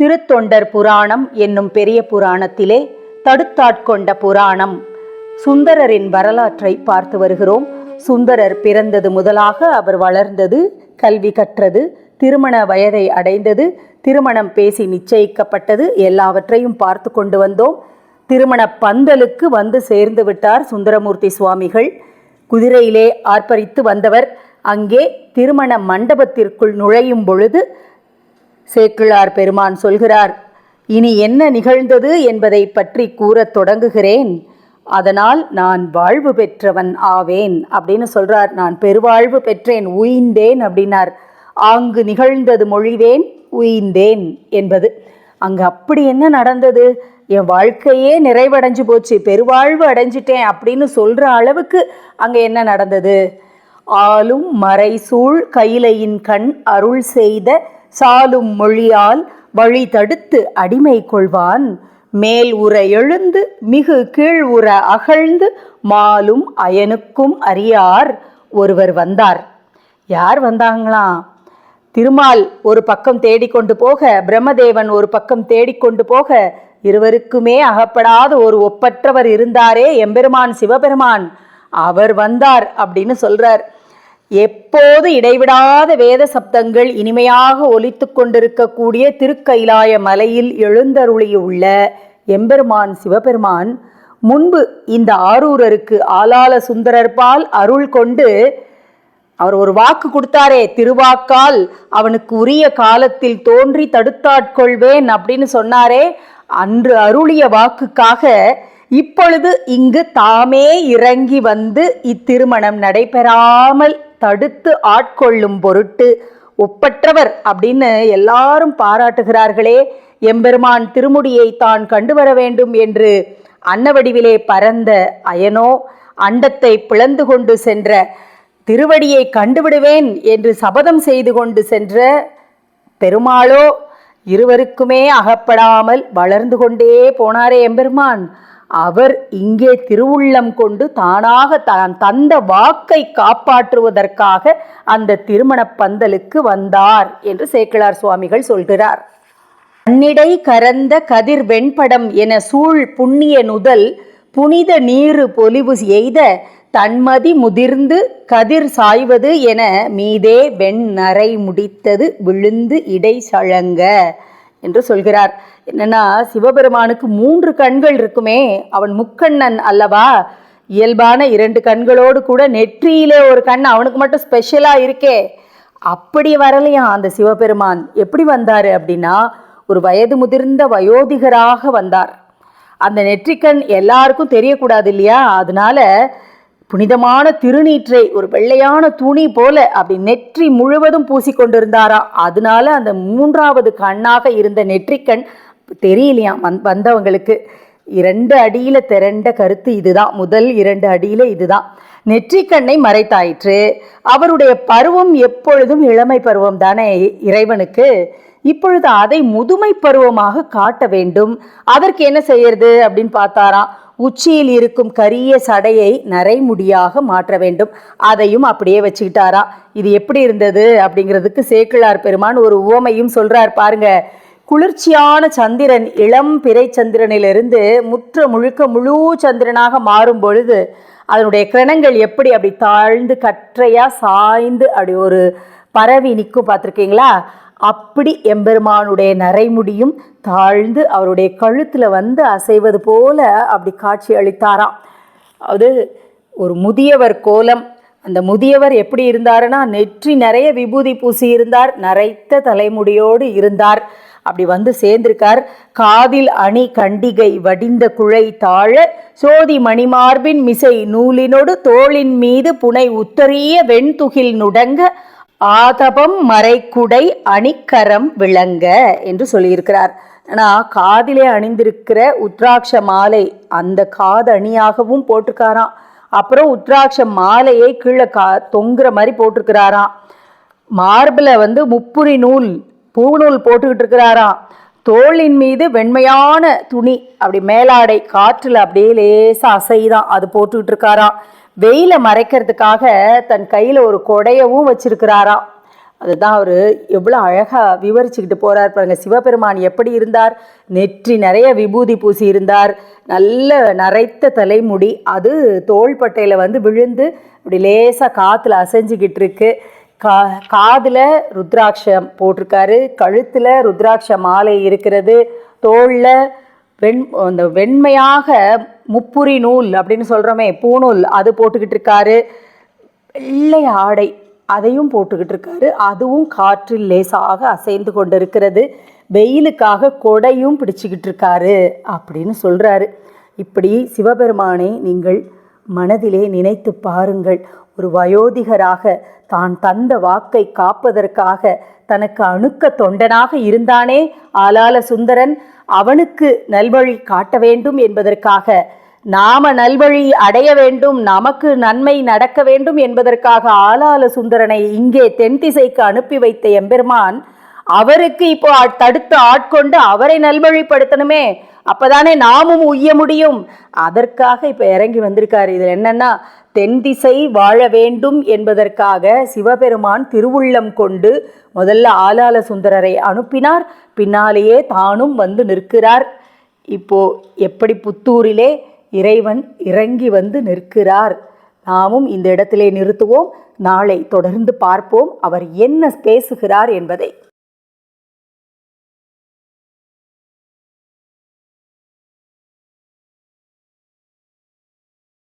திருத்தொண்டர் புராணம் என்னும் பெரிய புராணத்திலே தடுத்தாட்கொண்ட புராணம். சுந்தரரின் வரலாற்றை பார்த்து வருகிறோம். சுந்தரர் பிறந்தது முதலாக அவர் வளர்ந்தது கல்வி கற்றது திருமண வயதை அடைந்தது திருமணம் பேசி நிச்சயிக்கப்பட்டது எல்லாவற்றையும் பார்த்து கொண்டு வந்தோம். திருமண பந்தலுக்கு வந்து சேர்ந்து விட்டார் சுந்தரமூர்த்தி சுவாமிகள். குதிரையிலே ஆர்ப்பரித்து வந்தவர். அங்கே திருமண மண்டபத்திற்குள் நுழையும் பொழுது சேக்கிழார் பெருமான் சொல்கிறார் இனி என்ன நிகழ்ந்தது என்பதை பற்றி கூறத் தொடங்குகிறேன். அதனால் நான் வாழ்வு பெற்றவன் ஆவேன். அப்படின்னு சொல்றார். நான் பெருவாழ்வு பெற்றேன் உயிந்தேன் அப்படின்னார். ஆங்கு நிகழ்ந்தது மொழிவேன் உயிந்தேன் என்பது. அங்கே அப்படி என்ன நடந்தது? என் வாழ்க்கையே நிறைவடைஞ்சு போச்சு பெருவாழ்வு அடைஞ்சிட்டேன் அப்படின்னு சொல்ற அளவுக்கு அங்க என்ன நடந்தது? ஆளும் மறைசூழ் கையிலையின் கண் அருள் செய்த சாலும் மொழியால் வழி தடுத்து அடிமை கொள்வான். மேல் உற எழுந்து மிகு கீழ் உற அகழ்ந்து மாலும் அயனுக்கும் அறியார் ஒருவர் வந்தார். யார் வந்தாங்களாம் திருமால் ஒரு பக்கம் தேடிக்கொண்டு போக பிரம்மதேவன் ஒரு பக்கம் தேடிக்கொண்டு போக இருவருக்குமே அகப்படாத ஒரு ஒப்பற்றவர் இருந்தாரே எம்பெருமான் சிவபெருமான். அவர் வந்தார் அப்படின்னு சொல்றார். எப்போது இடைவிடாத வேத சப்தங்கள் இனிமையாக ஒலித்து கொண்டிருக்கக்கூடிய திருக்கைலாய மலையில் எழுந்தருளியுள்ள எம்பெருமான் சிவபெருமான் முன்பு இந்த ஆரூரருக்கு ஆலால சுந்தரர்பால் அருள் கொண்டு அவர் ஒரு வாக்கு கொடுத்தாரே திருவாக்கால் அவனுக்கு உரிய காலத்தில் தோன்றி தடுத்தாட்கொள்வேன் அப்படின்னு சொன்னாரே அன்று அருளிய வாக்குக்காக இப்பொழுது இங்கு தாமே இறங்கி வந்து இத்திருமணம் நடைபெறாமல் தடுத்து ஆட்கொள்ளும் பொருட்டு ஒப்பற்றவர் அப்படின்னு எல்லாரும் பாராட்டுகிறார்களே. எம்பெருமான் திருமுடியை தான் கண்டு வர வேண்டும் என்று அன்னவடிவிலே பறந்த அயனோ அண்டத்தை பிளந்து கொண்டு சென்ற திருவடியை கண்டுவிடுவேன் என்று சபதம் செய்து கொண்டு சென்ற பெருமாளோ இருவருக்குமே அகப்படாமல் வளர்ந்து கொண்டே போனாரே எம்பெருமான். அவர் இங்கே திருவுள்ளம் கொண்டு தானாக தான் தந்த வாக்கை காப்பாற்றுவதற்காக அந்த திருமணப் பந்தலுக்கு வந்தார் என்று சேக்கிழார் சுவாமிகள் சொல்கிறார். கண்ணிடை கரந்த கதிர் வெண்படம் என சூழ் புண்ணிய நுதல் புனித நீரு பொலிவு எய்த தன்மதி முதிர்ந்து கதிர் சாய்வது என மீதே வெண் நரை முடித்தது விழுந்து இடை சழங்க. என்று சொல்கிறார். என்னன்னா சிவபெருமானுக்கு மூன்று கண்கள் இருக்குமே அவன் முக்கண்ணன் அல்லவா? இயல்பான இரண்டு கண்களோடு கூட நெற்றியிலே ஒரு கண் அவனுக்கு மட்டும் ஸ்பெஷலா இருக்கே. அப்படி வரலையாம் அந்த சிவபெருமான்? எப்படி வந்தார் அப்படின்னா ஒரு வயது முதிர்ந்த வயோதிகராக வந்தார். அந்த நெற்றிக்கண் எல்லாருக்கும் தெரியக்கூடாது இல்லையா? அதனால புனிதமான திருநீற்றை ஒரு வெள்ளையான துணி போல அப்படி நெற்றி முழுவதும் பூசிக்கொண்டிருந்தாராம் அதனால அந்த மூன்றாவது கண்ணாக இருந்த நெற்றிக்கண் தெரியலையாம் வந் வந்தவங்களுக்கு? இரண்டு அடியில திரண்ட கருத்து இதுதான். முதல் இரண்டு அடியில இதுதான். நெற்றிக்கண்ணை மறைத்தாயிற்று. அவருடைய பருவம் எப்பொழுதும் இளமை பருவம் தானே இறைவனுக்கு? இப்பொழுது அதை முதுமை பருவமாக காட்ட வேண்டும். அதற்கு என்ன செய்யறது அப்படின்னு பார்த்தாராம். உச்சியில் இருக்கும் கரிய சடையை நரைமுடியாக மாற்ற வேண்டும். அதையும் அப்படியே வச்சுக்கிட்டாரா? இது எப்படி இருந்தது? அப்படிங்கிறதுக்கு சேக்கிழார் பெருமான் ஒரு உவமையும் சொல்றார் பாருங்க. குளிர்ச்சியான சந்திரன் இளம் பிறை சந்திரனிலிருந்து முற்ற முழுக்க முழு சந்திரனாக மாறும் பொழுது அதனுடைய கிரணங்கள் எப்படி அப்படி தாழ்ந்து கற்றையா சாய்ந்து அப்படி ஒரு பரவி நிற்கும் பார்த்துருக்கீங்களா? அப்படி எம்பெருமானுடைய நரைமுடியும் தாழ்ந்து அவருடைய கழுத்தில் வந்து அசைவது போல அப்படி காட்சி அளித்தாராம். அது ஒரு முதியவர் கோலம். அந்த முதியவர் எப்படி இருந்தாருன்னா நெற்றி நிறைய விபூதி பூசி இருந்தார் நரைத்த தலைமுடியோடு இருந்தார். அப்படி வந்து சேர்ந்திருக்கார். காதில் அணி கண்டிகை வடிந்த குழை தாழ சோதி மணிமார்பின் மிசை நூலினோடு தோளின் மீது புனை உத்தரிய வெண்துகில் நுடங்க ஆதபம் மறைக்குடை அணிக்கரம் விளங்க என்று சொல்லியிருக்கிறார். ஆனால் காதிலே அணிந்திருக்கிற உத்ராட்ச மாலை அந்த காது அணியாகவும் போட்டிருக்காராம். அப்புறம் உத்ராட்ச மாலையை கீழே கா தொங்குற மாதிரி போட்டிருக்கிறாராம். மார்பில் வந்து முப்புரி நூல் பூநூல் போட்டுக்கிட்டு இருக்கிறாராம். தோளின் மீது வெண்மையான துணி அப்படி மேலாடை காற்றில் அப்படியே லேசாக அசைதான் அது போட்டுக்கிட்டு இருக்காராம். வெயிலை மறைக்கிறதுக்காக தன் கையில் ஒரு கொடையவும் வச்சிருக்கிறாராம் அதுதான் அவர் எவ்வளோ அழகாக விவரிச்சுக்கிட்டு போகிறார் பாருங்க. சிவபெருமான் எப்படி இருந்தார்? நெற்றி நிறைய விபூதி பூசி இருந்தார். நல்ல நரைத்த தலைமுடி. அது தோள்பட்டையில் வந்து விழுந்து இப்படி லேசாக காற்றுல அசைஞ்சுக்கிட்டு இருக்கு. கா காதில் ருத்ராட்சம் போட்டிருக்காரு. கழுத்தில் ருத்ராட்ச மாலை இருக்கிறது. தோளில் வெண் அந்த வெண்மையாக முப்புரி நூல் அப்படின்னு சொல்கிறோமே பூநூல் அது போட்டுக்கிட்டு இருக்காரு. வெள்ளை ஆடை அதையும் போட்டுக்கிட்டு இருக்காரு. அதுவும் காற்றில் லேசாக அசைந்து கொண்டு இருக்கிறது வெயிலுக்காக கொடையும் பிடிச்சிக்கிட்டு இருக்காரு அப்படின்னு சொல்கிறாரு இப்படி சிவபெருமானை நீங்கள் மனதிலே நினைத்து பாருங்கள். ஒரு வயோதிகராக தான் தந்த வாக்கை காப்பதற்காக தனக்கு அணுக்க தொண்டனாக இருந்தானே ஆலால சுந்தரன் அவனுக்கு நல்வழி காட்ட வேண்டும் என்பதற்காக. நாம நல்வழி அடைய வேண்டும் நமக்கு நன்மை நடக்க வேண்டும் என்பதற்காக ஆலால சுந்தரனை இங்கே தென் திசைக்கு அனுப்பி வைத்த எம்பெருமான் அவருக்கு இப்போ தடுத்து ஆட்கொண்டு அவரை நல்வழிப்படுத்தணுமே அப்போதானே நாமும் உய்ய முடியும். அதற்காக இப்போ இறங்கி வந்திருக்காரு. இதில் என்னன்னா தென் திசை வாழ வேண்டும் என்பதற்காக சிவபெருமான் திருவுள்ளம் கொண்டு முதல்ல ஆலால சுந்தரரை அனுப்பினார். பின்னாலேயே தானும் வந்து நிற்கிறார். இப்போ எப்படி புத்தூரிலே இறைவன் இறங்கி வந்து நிற்கிறார்? நாமும் இந்த இடத்திலே நிறுத்துவோம். நாளை தொடர்ந்து பார்ப்போம். அவர் என்ன பேசுகிறார் என்பதை.